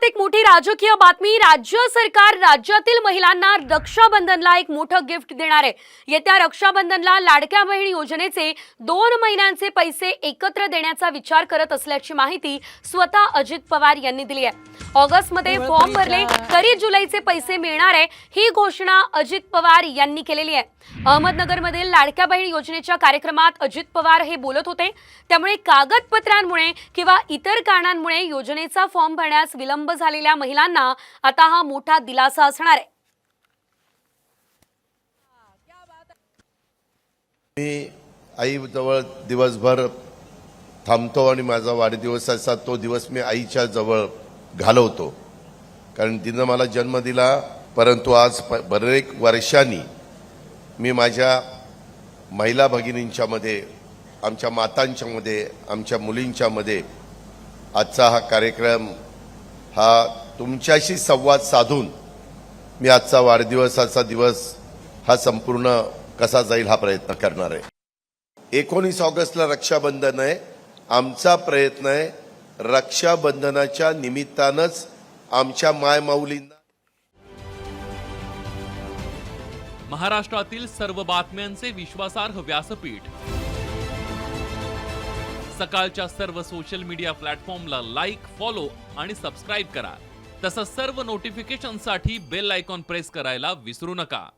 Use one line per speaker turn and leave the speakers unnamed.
पाठोपाठ एक मोठी राजकीय बातमी. राज्य सरकार राज्यातील महिलांना रक्षाबंधनला एक मोठं गिफ्ट देणार आहे. येत्या रक्षाबंधनला लाडक्या बहीण योजनेचे दोन महिन्यांचे पैसे एकत्र देण्याचा विचार करत असल्याची माहिती स्वतः अजित पवार यांनी दिली आहे. ऑगस्टमध्ये फॉर्म भरले तरी जुलैचे पैसे मिळणार आहे ही घोषणा अजित पवार यांनी केलेली आहे. अहमदनगरमधील लाडक्या बहीण योजनेच्या कार्यक्रमात अजित पवार हे बोलत होते. त्यामुळे कागदपत्रांमुळे किंवा इतर कारणांमुळे योजनेचा फॉर्म भरण्यास विलंब झालेल्या महिलांना आता हा मोठा दिलासा असणार आहे.
मी आईजवळ दिवसभर थांबतो आणि माझा वाढदिवसाचा तो दिवस मी आईच्या जवळ घालवतो. कारण तिनं मला जन्म दिला परंतु आज प- बरेक वर्षांनी मी माझ्या महिला भगिनींच्यामध्ये आमच्या मातांच्यामध्ये आमच्या मुलींच्यामध्ये आजचा हा कार्यक्रम हा तुमच्याशी संवाद साधून मी आजचा वाढदिवसाचा दिवस हा संपूर्ण कसा जाईल हा प्रयत्न करणार आहे. एकोणीस ऑगस्टला रक्षाबंधन आहे. आमचा प्रयत्न आहे रक्षाबंधनाच्या निमित्तानंच आमच्या मायमाऊलींना
महाराष्ट्रातील सर्व बातम्यांचे विश्वासार्ह व्यासपीठ. सकाळच्या सर्व सोशल मीडिया प्लॅटफॉर्मला लाईक फॉलो आणि सबस्क्राईब करा. तसंच सर्व नोटिफिकेशनसाठी बेल आयकॉन प्रेस करायला विसरू नका.